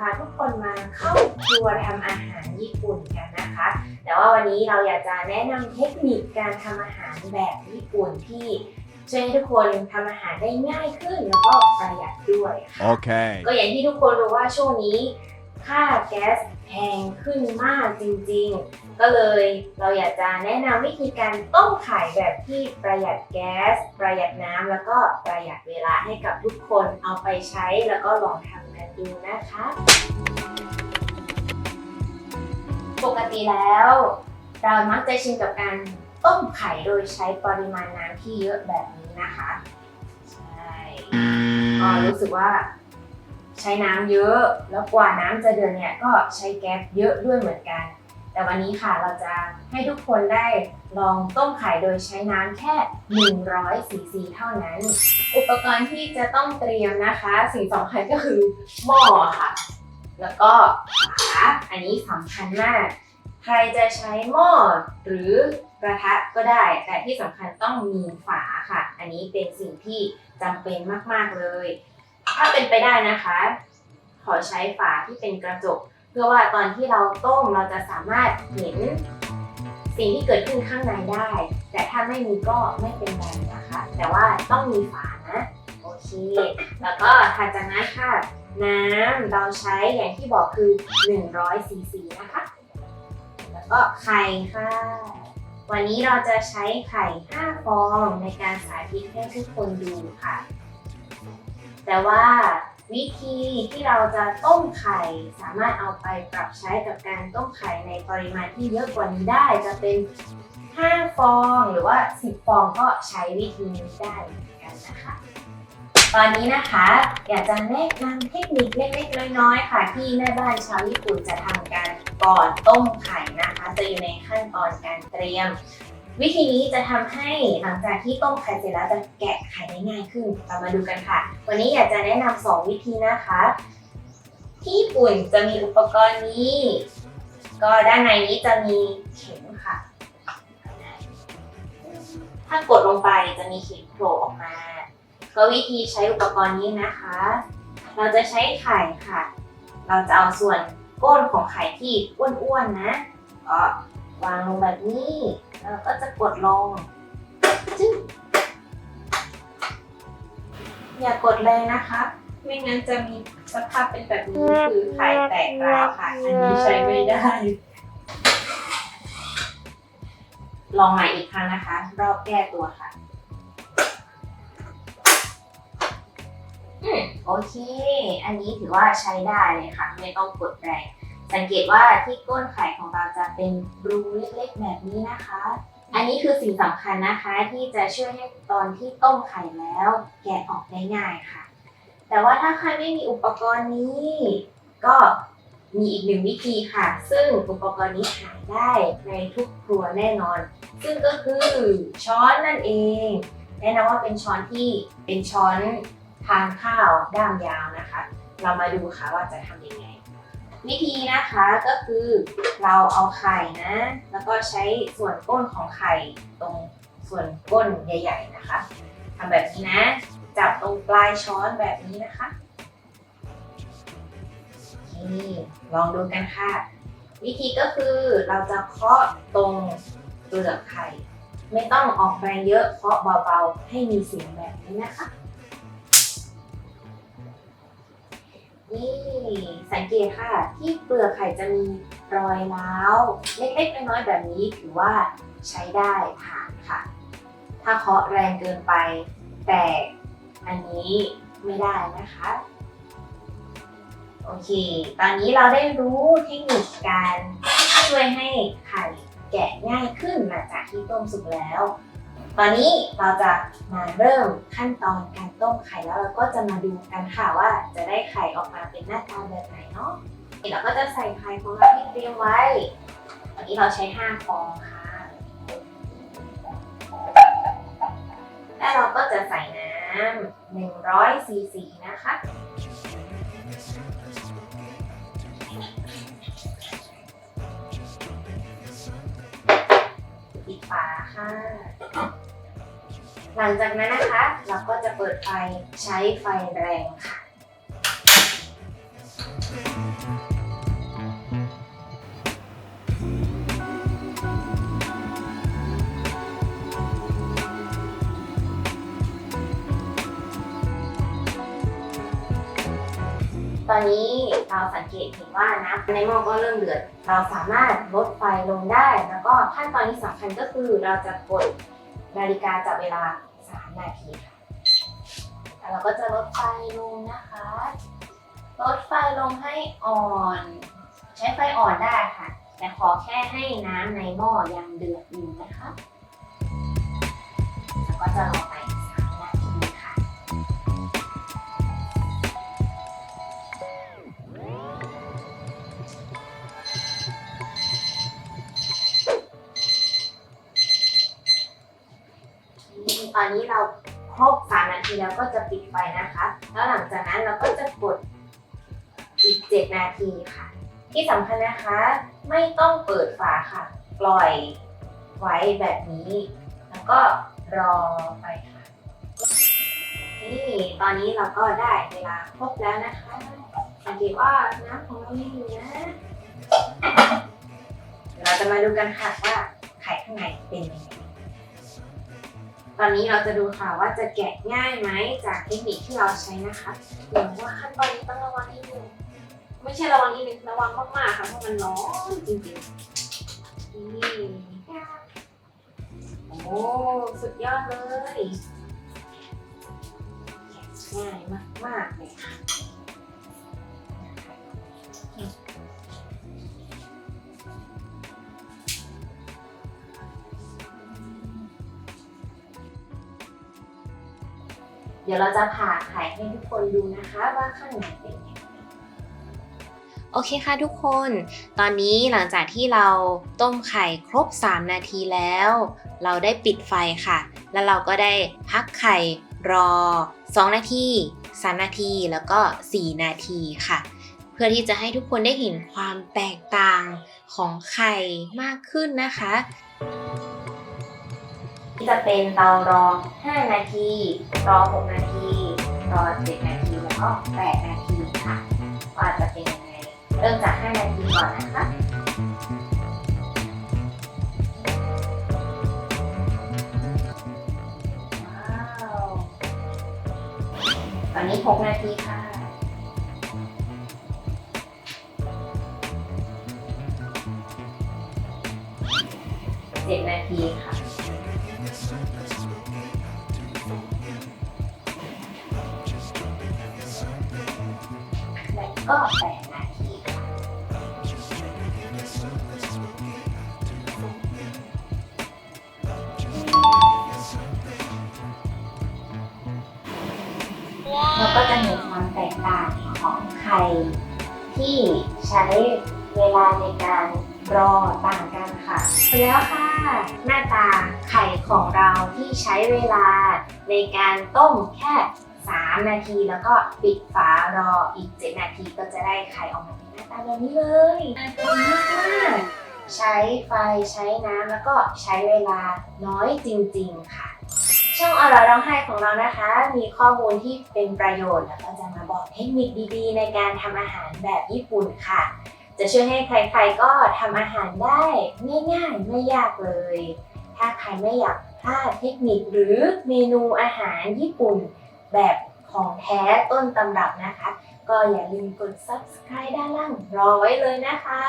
พาทุกคนมาเข้าครัวทำอาหารญี่ปุ่นกันนะคะ แต่ว่าวันนี้เราอยากจะแนะนำเทคนิคการทำอาหารแบบญี่ปุ่นที่ช่วยให้ทุกคนทำอาหารได้ง่ายขึ้นแล้วก็ประหยัดด้วยค่ะ Okay. ก็อย่างที่ทุกคนรู้ว่าช่วงนี้ค่าแก๊ส แพงขึ้นมากจริงๆ ก็เลยเราอยากจะแนะนำวิธีการต้มไข่แบบที่ประหยัดแก๊ส ประหยัดน้ำแล้วก็ประหยัดเวลาให้กับทุกคนเอาไปใช้แล้วก็ลองทำกันดูนะคะ ปกติแล้ว เรามักจะชินกับการต้มไข่โดยใช้ปริมาณน้ำที่เยอะแบบนี้นะคะ ใช่ก็รู้สึกว่า ใช้น้ำเยอะแล้วกว่าน้ำจะเดือดเนี่ยก็ใช้แก๊สเยอะด้วยเหมือนกัน แต่วันนี้ค่ะเราจะให้ทุกคนได้ลองต้มไข่โดยใช้น้ำแค่ 100ซีซีเท่านั้น อุปกรณ์ที่จะต้องเตรียมนะคะ สิ่งสำคัญก็คือหม้อค่ะ แล้วก็ฝาอันนี้สำคัญมาก ใครจะใช้หม้อหรือกระทะก็ได้ แต่ที่สำคัญต้องมีฝาค่ะ อันนี้เป็นสิ่งที่จำเป็นมาก ๆ เลย ถ้าเป็นไปได้นะคะ ขอใช้ฝาที่เป็นกระจก เพื่อว่าตอนที่เราต้มเราจะสามารถเห็นสิ่งที่เกิดขึ้นข้างในได้ แต่ถ้าไม่มีก็ไม่เป็นไรนะคะ แต่ว่าต้องมีฝานะ โอเค แล้วก็ถัดจากนั้นค่ะ น้ำเราใช้อย่างที่บอกคือ 100ซีซีนะคะ แล้วก็ไข่ค่ะ วันนี้เราจะใช้ไข่ 5 ฟองในการสาธิตให้ทุกคนดูค่ะ แต่ว่าวิธีที่เราจะต้มไข่สามารถเอาไปปรับใช้กับการต้มไข่ในปริมาณที่เยอะกว่านี้ได้จะเป็น 5 ฟองหรือว่า 10 ฟองก็ใช้วิธีนี้ได้เหมือนกันนะคะ ตอนนี้นะคะอยากจะแนะนำเทคนิคเล็กๆน้อยๆค่ะที่แม่บ้านชาวญี่ปุ่นจะทำกันก่อนต้มไข่นะคะ จะอยู่ในขั้นตอนการเตรียม วิธีนี้จะทำให้หลังจากที่ต้มไข่เสร็จแล้วจะแกะไข่ได้ง่ายขึ้น เรามาดูกันค่ะ วันนี้อยากจะแนะนำสองวิธีนะคะ ที่ญี่ปุ่นจะมีอุปกรณ์นี้ ก็ด้านในนี้จะมีเข็มค่ะ ถ้ากดลงไปจะมีเข็มโผล่ออกมา ก็วิธีใช้อุปกรณ์นี้นะคะ เราจะใช้ไข่ค่ะ เราจะเอาส่วนก้นของไข่ที่อ้วนๆนะก็วางลงแบบนี้ แล้วก็จะกดลงจึ๊บอย่ากดแรงนะคะ ไม่งั้นจะมีสภาพเป็นแบบนี้คือไข่แตกราวค่ะ อันนี้ใช้ไม่ได้ ลองใหม่อีกครั้งนะคะ รอบแก้ตัวค่ะอโอเค อันนี้ถือว่าใช้ได้เลยค่ะ ไม่ต้องกดแรง สังเกตว่าที่ก้นไข่ของเราจะเป็นรูเล็กๆแบบนี้นะคะ อันนี้คือสิ่งสำคัญนะคะที่จะช่วยให้ตอนที่ต้มไข่แล้ว แกะออกได้ง่ายค่ะ แต่ว่าถ้าใครไม่มีอุปกรณ์นี้ ก็มีอีกหนึ่งวิธีค่ะ ซึ่งอุปกรณ์นี้หาได้ในทุกครัวแน่นอน ซึ่งก็คือช้อนนั่นเอง แนะนำว่าเป็นช้อนที่เป็นช้อนทานข้าวด้ามยาวนะคะ เรามาดูค่ะว่าจะทำยังไง วิธีนะคะก็คือเราเอาไข่นะ แล้วก็ใช้ส่วนก้นของไข่ตรงส่วนก้นใหญ่ ๆนะคะทำแบบนี้นะ จับตรงปลายช้อนแบบนี้นะคะนี่ลองดูกันค่ะ วิธีก็คือเราจะเคาะตรงเปลือกไข่ ไม่ต้องออกแรงเยอะเคาะเบาๆ ให้มีเสียงแบบนี้นะคะนี่ สังเกตค่ะที่เปลือกไข่จะมีรอยร้าวเล็กๆน้อยๆแบบนี้ถือว่าใช้ได้ผ่านค่ะ ถ้าเคาะแรงเกินไป แตกอันนี้ไม่ได้นะคะ โอเค ตอนนี้เราได้รู้เทคนิคการช่วยให้ไข่แกะง่ายขึ้นหลังจากที่ต้มสุกแล้ว ตอนนี้เราจะมาเริ่มขั้นตอนการต้มไข่แล้วเราก็จะมาดูกันค่ะว่าจะได้ไข่ออกมาเป็นหน้าตาแบบไหนเนาะเราก็จะใส่ไข่ของเราที่เตรียมไว้วันนี้เราใช้ 5 ฟองค่ะ แล้วเราก็จะใส่น้ำ100ซีซีนะคะ ฝาค่ะ หลังจากนั้นนะคะ เราก็จะเปิดไฟใช้ไฟแรงค่ะ ตอนนี้เราสังเกตเห็นว่าน้ำในหม้อก็เริ่มเดือด เราสามารถลดไฟลงได้ แล้วก็ขั้นตอนที่สำคัญก็คือเราจะกดนาฬิกาจับเวลา 3 นาทีค่ะแล้วเราก็จะลดไฟลงนะคะ ลดไฟลงให้อ่อน ใช้ไฟอ่อนได้ค่ะ แต่ขอแค่ให้น้ำในหม้อยังเดือดอยู่นะคะ แล้วก็จะรอไป นี้เราครบ3นาทีแล้วก็จะปิดไฟนะคะ แล้วหลังจากนั้นเราก็จะกดอีก 7 นาทีค่ะ ที่สำคัญนะคะไม่ต้องเปิดฝาค่ะ ปล่อยไว้แบบนี้ แล้วก็รอไปค่ะ นี่ตอนนี้เราก็ได้เวลาครบแล้วนะคะสังเกตว่าน้ำของเรายังอยู่นะเดี๋ยวเราจะมาดูกันค่ะว่าไข่ข้างในเป็นยังไง ตอนนี้เราจะดูค่ะว่าจะแกะง่ายไหมจากเทคนิคที่เราใช้นะคะหรือว่าขั้นตอนนี้ต้องระวังนิดนึงไม่ใช่ระวังนิดนึงระวังมากๆค่ะเพราะมันร้อนจริงๆนี่โอ้สุดยอดเลยแกะง่ายมากๆเลยค่ะ ดี๋ยวเราจะผ่าไข่ให้ทุกคนดูนะคะว่าข้างในเป็นยังไงโอเคค่ะทุกคน ตอนนี้หลังจากที่เราต้มไข่ครบ 3 นาทีแล้ว เราได้ปิดไฟค่ะ แล้วเราก็ได้พักไข่รอ 2 นาที 3 นาที แล้วก็ 4 นาทีค่ะ เพื่อที่จะให้ทุกคนได้เห็นความแตกต่างของไข่มากขึ้นนะคะ จะเป็นเตารอ 5 นาที รอ 6 นาที รอ 7 นาที แล้วก็ 8 นาทีค่ะ ว่าจะเป็นยังไง เริ่มจาก 5 นาทีก่อนนะคะว้าวตอนนี้ 6 นาทีค่ะ ก็แปดนาทีค่ะเราก็จะเห็นความแตกต่างของไข่ที่ใช้เวลาในการรอต่างกันค่ะเสร็จแล้วค่ะ หน้าตาไข่ของเราที่ใช้เวลาในการต้มแค่ 3 นาที แล้วก็ปิดฝารออีก 7 นาทีก็จะได้ไข่ออกมาเป็นหน้าตาแบบนี้เลยน่ากินมากๆใช้ไฟใช้น้ำแล้วก็ใช้เวลาน้อยจริง ๆ ค่ะ ช่องอร่อยร้องไห้ของเรานะคะ มีข้อมูลที่เป็นประโยชน์ แล้วก็จะมาบอกเทคนิคดีๆ ในการทำอาหารแบบญี่ปุ่นค่ะจะช่วยให้ใครๆก็ทำอาหารได้ง่ายๆไม่ยากเลย ถ้าใครไม่อยากพลาดเทคนิคหรือเมนูอาหารญี่ปุ่น แบบของแท้ต้นตำรับนะคะ ก็อย่าลืมกด subscribe ด้านล่างรอไว้เลยนะคะ